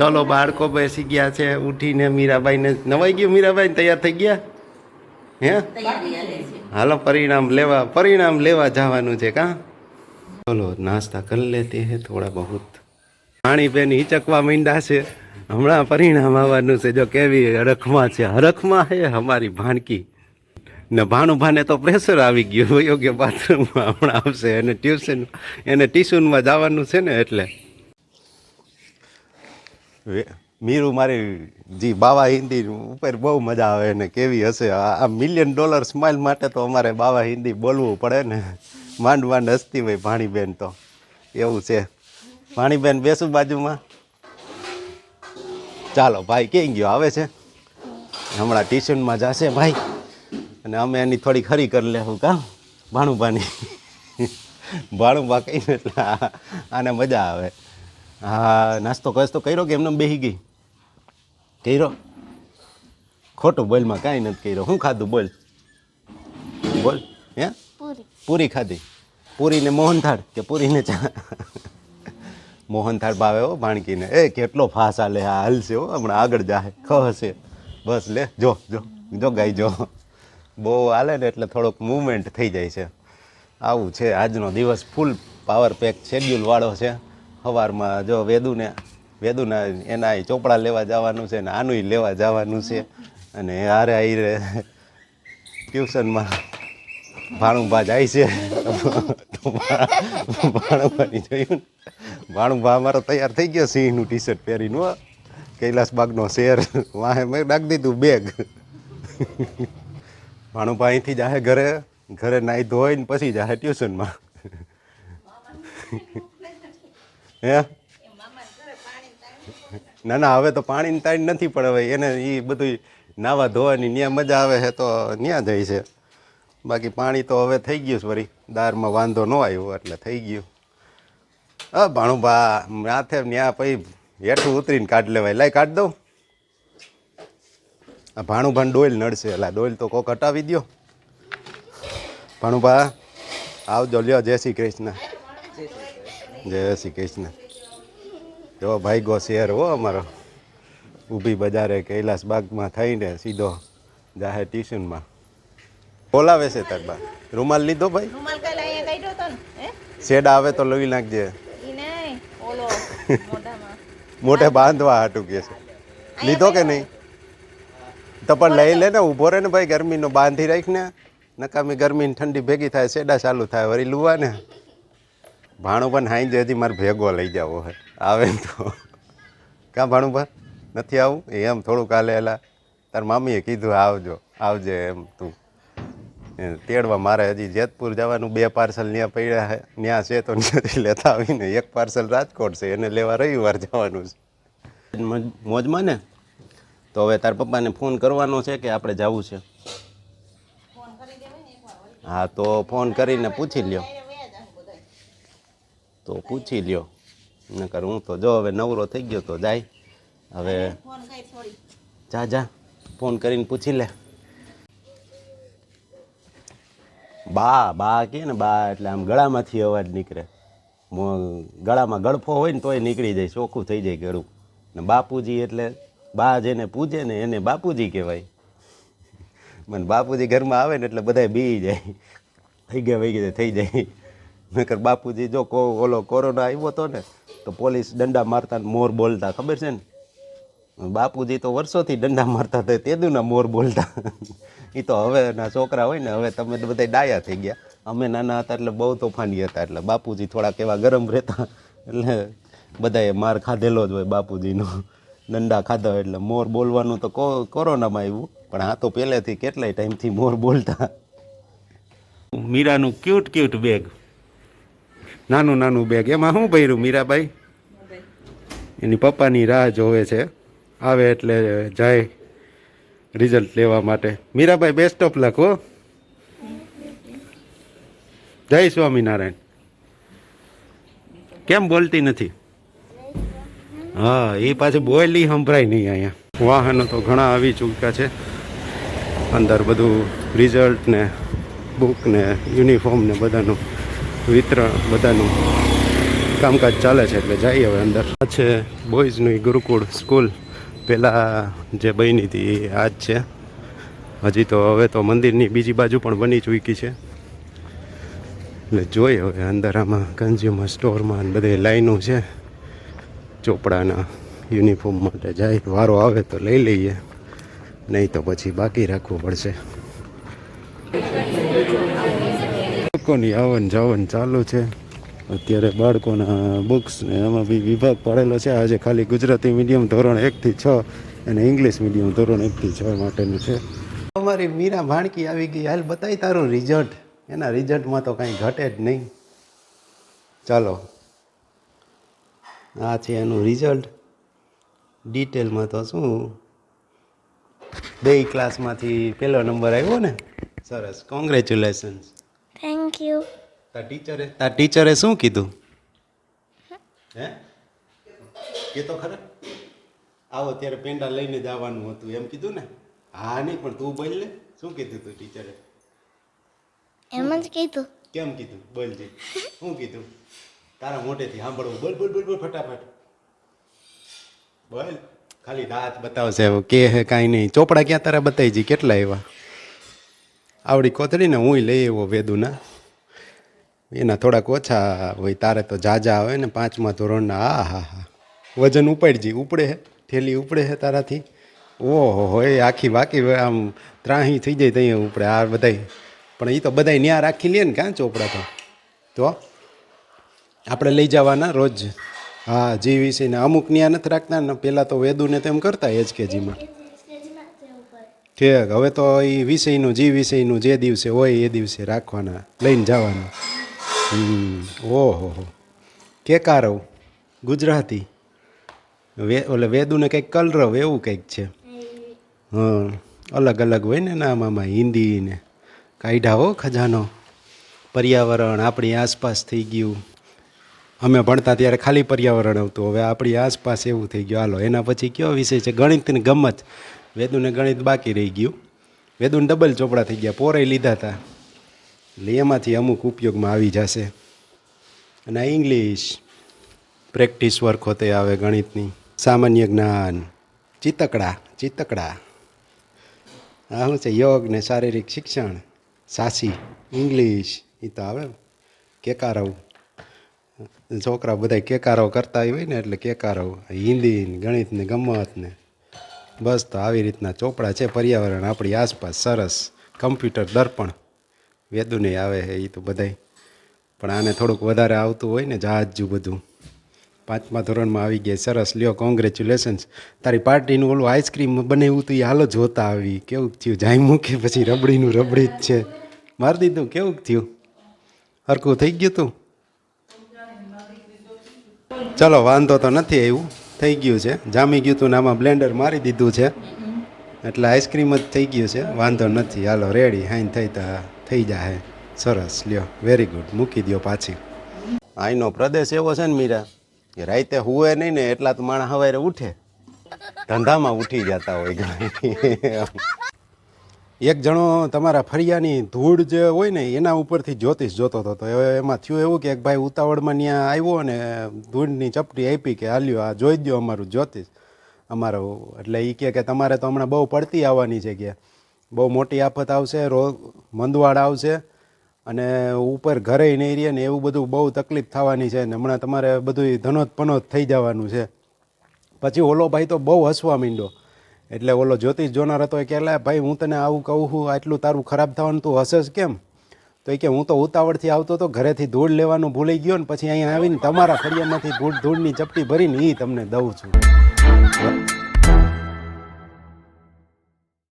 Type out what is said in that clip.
ચલો બાળકો બેસી ગયા છે. ઉઠીને મીરાબાઈને નવાઈ ગયું? મીરાબાઈ તૈયાર થઈ ગયા? હે? હાલે, પરિણામ લેવા પરિણામ લેવા જવાનું છે કા? ચલો, નાસ્તા કરી લેતી હે થોડા બહુત. પાણી બેન હિચકવા માંડ્યા છે. હમણાં પરિણામ આવવાનું છે. જો કેવી હરખમાં છે. હરખમાં હે અમારી ભાણકી. ને ભાણું ભાને તો પ્રેશર આવી ગયું. યોગ્ય બાથરૂમમાં હમણાં આવશે. અને ટ્યુશન એને ટ્યુશનમાં જવાનું છે ને એટલે. મીરુ મારી જી બાવા હિન્દી ઉપર બહુ મજા આવે ને કેવી હશે. આ મિલિયન ડોલર સ્માઇલ માટે તો અમારે બાવા હિન્દી બોલવું પડે ને. માંડ માંડ હસતી હોય ભાણીબેન તો. એવું છે. ભાણીબેન બેસું બાજુમાં. ચાલો ભાઈ કેમ ગયો? આવે છે? હમણાં ટ્યુશનમાં જશે ભાઈ. અને અમે એની થોડી ખરી કરી લેવું કા? ભાણુભાની. ભાણુભા કહીને એટલે આને મજા આવે. હા નાસ્તો કસ તો કર્યો કે એમને બેહી ગઈ? કર્યો? ખોટું બોલમાં કાંઈ નથી કર્યો. શું ખાધું? બોલ. બોલ. હે? પૂરી. ખાધી. પૂરીને મોહનથાળ કે પૂરીને ચા? મોહનથાળ ભાવે હો ભાણકીને. એ કેટલો ફાસ હાલે આ હલશે હો હમણાં આગળ જાહે. ખસે બસ લે જો જો જો ગાઈ જો. બહુ હાલે ને એટલે થોડોક મૂવમેન્ટ થઈ જાય છે. આવું છે. આજનો દિવસ ફૂલ પાવર પેક શેડ્યુલ વાળો છે. સવારમાં જો વેદુને વેદુના એના ચોપડા લેવા જવાનું છે ને આનુંય લેવા જવાનું છે. અને હારે આઈ ટ્યુશનમાં ભાણુંભા જાય છે. ભાણુભાની જોયું ભાણુભા અમારો તૈયાર થઈ ગયો સિંહનું ટી શર્ટ પહેરીને કૈલાસબાગનો કૈલાસ બાગનો શેર. વાહે મેં નાખી દીધું બેગ. ભાણુભા અહીંથી જાહે ઘરે ઘરે નાહી ધોઈને પછી જાહે ટ્યુશનમાં. હે? ના ના, હવે તો પાણીની તાણ નથી, પણ હવે એને એ બધું નાવા ધોવાની ત્યાં મજા આવે છે તો ત્યાં જાય છે. બાકી પાણી તો હવે થઈ ગયું છે વળી દારમાં વાંધો ન આવ્યો એટલે થઈ ગયું. હા ભાણુભા, માથે ત્યાં પછી હેઠું ઉતરીને કાઢ લેવાય. લાય, કાઢ દઉં. આ ભાણુભાને ડોઈલ નડશે. એટલે ડોઈલ તો કોક હટાવી દ્યો. ભાણુભા, આવજો, લ્યો, જય શ્રી કૃષ્ણ. જય શ્રી કૃષ્ણ. જો ભાઈગો શહેર હો અમારો. ઊભી બજારે કૈલાસ બાગમાં થઈને સીધો જાહેર ટ્યુશનમાં. બોલાવે છે તાર બા. રૂમાલ લીધો ભાઈ? શેડ આવે તો લઈ નાખજે. મોઢે બાંધવા હાટું કે છે. લીધો કે નહીં? તો પણ લઈ લે ને ઊભો રહે ને ભાઈ ગરમીનો બાંધી રાખ ને નકામી ગરમી ઠંડી ભેગી થાય શેડા ચાલુ થાય વળી લુવા ને ભાણું પણ હાઈ હજી મારે ભેગો લઈ જાવો હે. આવે તો. કાં ભાણુભા નથી આવું? એ એમ થોડુંક હાલે એલા. તાર મામીએ કીધું આવજો આવજે એમ તું. એ તેડવા મારે હજી જેતપુર જવાનું બે પાર્સલ ત્યાં પડ્યા છે ત્યાં છે તો ત્યાંથી લેતા આવીને એક પાર્સલ રાજકોટ છે એને લેવા રવિવાર જવાનું છે. મોજમાં ને? તો હવે તાર પપ્પાને ફોન કરવાનો છે કે આપણે જવું છે? હા તો ફોન કરીને પૂછી લ્યો. તો પૂછી લ્યો. નકર હું તો જો હવે નવરો થઈ ગયો તો જાય. હવે જા જા, ફોન કરીને પૂછી લે. બા બા કે ને બા, એટલે આમ ગળામાંથી અવાજ નીકળે. ગળામાં ગળફો હોય ને તોય નીકળી જાય, ચોખ્ખું થઈ જાય ગળું. ને બાપુજી એટલે બા જેને પૂજે ને એને બાપુજી કહેવાય. મને બાપુજી ઘરમાં આવે ને એટલે બધાય બી જાય. થઈ ગયા, વહી ગયા, થઈ જાય. નકર બાપુજી જો કો ઓલો કોરોના આવ્યો હતો ને, તો પોલીસ દંડા મારતા મોર બોલતા, ખબર છે ને? બાપુજી તો વર્ષોથી દંડા મારતા હતા તેદુના મોર બોલતા. એ તો હવેના છોકરા હોય ને, હવે તમે બધા ડાયા થઈ ગયા. અમે નાના હતા એટલે બહુ તોફાની હતા, એટલે બાપુજી થોડાક એવા ગરમ રહેતા, એટલે બધાએ માર ખાધેલો જ હોય બાપુજીનો. દંડા ખાધા એટલે મોર બોલવાનું તો કોરોનામાં આવ્યું, પણ આ તો પહેલેથી કેટલાય ટાઈમથી મોર બોલતા. મીરાનું ક્યુટ ક્યુટ બેગ નાનું નાનું બેગ એમાં શું ભર્યું મીરાબાઈ? એની પપ્પાની રાહ જોવે છે. આવે એટલે જાય રિઝલ્ટ લેવા માટે. મીરાબાઈ બેસ્ટ ઓફ લક હો. જય સ્વામિનારાયણ. કેમ બોલતી નથી? હા, એ પાછી બોલી સંભળાય નહીં અહીંયા. વાહનો તો ઘણા આવી ચૂક્યા છે. અંદર બધું રિઝલ્ટ ને બુક ને યુનિફોર્મ ને બધાનું. વિતરણ બધાનું કામકાજ ચાલે છે એટલે જઈએ હવે અંદર. આ છે બોયઝનું ગુરુકુળ સ્કૂલ પહેલાં જે બની હતી આ જ છે. હજી તો હવે તો મંદિરની બીજી બાજુ પણ બની ચૂકી છે. એટલે જોઈએ હવે અંદર આમાં કન્ઝ્યુમર સ્ટોરમાં બધે લાઈનો છે. ચોપડાના યુનિફોર્મ માટે જાય. વારો આવે તો લઈ લઈએ. નહીં તો પછી બાકી રાખવું પડશે. બાળકોની આવન જાવન ચાલુ છે. અત્યારે બાળકોના બુક્સ ને એમાં બી વિભાગ પાડેલો છે. આજે ખાલી ગુજરાતી મીડિયમ ધોરણ એકથી છ અને ઇંગ્લિશ મીડિયમ ધોરણ એકથી છ માટેનું છે. અમારી મીરા ભાણકી આવી ગઈ. હાલ બતાવી તારું રિઝલ્ટ એના રિઝલ્ટમાં તો કાંઈ ઘટે જ નહીં. ચાલો. આ છે એનું રિઝલ્ટ ડિટેલમાં તો શું? બે ક્લાસમાંથી પહેલો નંબર આવ્યો ને? સરસ. કોંગ્રેચ્યુલેશન્સ થેન્ક યુ તાર ટીચરે તાર ટીચરે શું કીધું? હે? કે તો ખરા. આવો ત્યારે પેંડા લઈને જ આવવાનું હતું એમ કીધું ને? હા નહીં પણ તું બોલ ને. શું કીધું તું ટીચરે એમ જ કીધું. કેમ કીધું? બોલજે શું કીધું? તારા મોટેથી સાંભળવું. બોલ બોલ બોલ બોલ ફટાફટ. બોલ. ખાલી દાંત બતાવશે. કે હે કાંઈ નહીં. ચોપડા ક્યાં તારા બતાવી જી કેટલા એવા આવડી કોથળીને હું લઈ એવો વેદુના. એના થોડાક ઓછા હોય, તારે તો જાજા આવે ને પાંચમા ધોરણના, આ, હા હા. વજન ઉપાડજી ઉપડે હે, થેલી ઉપડે હે તારાથી. ઓહો હો, એ આખી બાકી આમ ત્રાહી થઈ જાય ત્યાં ઉપડે, આ બધાય. પણ એ તો બધાય ન્યા રાખી લે ને ક્યાં ચોપડા તો. તો આપણે લઈ જવાના રોજ. હા જી ને અમુક ન્યા નથી રાખતા ને પહેલાં તો વેદુને તેમ કરતા એચકેજીમાં. ઠીક. હવે તો એ વિષયનું, જે વિષયનું જે દિવસે હોય એ દિવસે રાખવાના, લઈને જવાના. ઓહો હો. કેકારવ ગુજરાતી? વે, ઓલે વેદુને કંઈક કલરવ એવું કંઈક છે. હં, અલગ અલગ હોય ને નામામાં હિન્દી ને કાયઢા હો ખજાનો. પર્યાવરણ આપણી આસપાસ થઈ ગયું. અમે ભણતા ત્યારે ખાલી પર્યાવરણ આવતું, હવે આપણી આસપાસ એવું થઈ ગયું. હાલો, એના પછી કયો વિષય છે? ગણિતની ગમત. વેદુને ગણિત બાકી રહી ગયું. વેદુને ડબલ ચોપડા થઈ ગયા, પોરે લીધા હતા. એટલે એમાંથી અમુક ઉપયોગમાં આવી જશે. અને આ ઇંગ્લિશ પ્રેક્ટિસ વર્ક હોતે આવે ગણિતની. સામાન્ય જ્ઞાન. ચિતકડા ચિતકડા. આ શું છે? યોગ ને શારીરિક શિક્ષણ. સાસી ઇંગ્લિશ એ તો આવે. કેકારવ. છોકરા બધા કેકારો કરતા હોય ને એટલે કેકારવ. હિન્દી ને ગણિત ને ગમત ને. બસ તો આવી રીતના ચોપડા છે, પર્યાવરણ આપણી આસપાસ સરસ. કમ્પ્યુટર દર્પણ. વેદુને આવે છે એ તો બધાય. પણ આને થોડુંક વધારે આવતું હોય ને જહાજજું બધું. પાંચમા ધોરણમાં આવી ગયા, સરસ. લ્યો કોંગ્રેચ્યુલેશન્સ તારી પાર્ટીનું ઓલું આઈસ્ક્રીમ બનાવ્યું તો એ હાલો જોતા આવી. કેવું થયું? જાય મૂકે પછી રબડીનું, રબડી જ છે. મારી દીધું? કેવું થયું? હરકું થઈ ગયું તું? ચલો, વાંધો તો નથી આવ્યું. થઈ ગયું છે. જામી ગયું તું ને આમાં બ્લેન્ડર મારી દીધું છે. એટલે આઈસ્ક્રીમ જ થઈ ગયું છે. વાંધો નથી. હાલો રેડી હાઈન થઈ તો, થઈ જાય સરસ. લ્યો વેરી ગુડ મૂકી દો પાછી. અહીંનો પ્રદેશ એવો છે ને મીરા, કે રાતે હુએ નહીં ને એટલા તો માણસ હવારે ઉઠે. ધંધામાં ઉઠી જતા હોય ઘણા. એક જણો તમારા ફરિયાની ધૂળ જે હોય ને, એના ઉપરથી જ્યોતિષ જોતો હતો. તો એમાં થયું એવું કે એક ભાઈ ઉતાવળમાં ત્યાં આવ્યો અને ધૂળની ચપટી આપી કે, હાલ્યો, આ જોઈ દો અમારું જ્યોતિષ. અમારું, એટલે એ કહે કે, તમારે તો હમણાં બહુ પડતી આવવાની છે કે. બહુ મોટી આફત આવશે, રો, મંદવાડ આવશે અને ઉપર ઘરે નહીં રહે ને એવું બધું બહુ તકલીફ થવાની છે ને હમણાં તમારે બધું ધનોત પનોત થઈ જવાનું છે. પછી ઓલો ભાઈ તો બહુ હસવા માંડ્યો. એટલે ઓલો જ્યોતિષ જોનાર હતો કે, "લે ભાઈ, હું તને આવું કહું છું, આટલું તારું ખરાબ થવાનું તું જ કેમ? તો એ કે, હું તો ઉતાવળથી આવતો હતો, ઘરેથી ધૂળ લેવાનું ભૂલી ગયો ને પછી અહીંયા આવીને તમારા ફળિયામાંથી ધૂળ, ધૂળની ચપટી ભરીને એ તમને દઉં છું.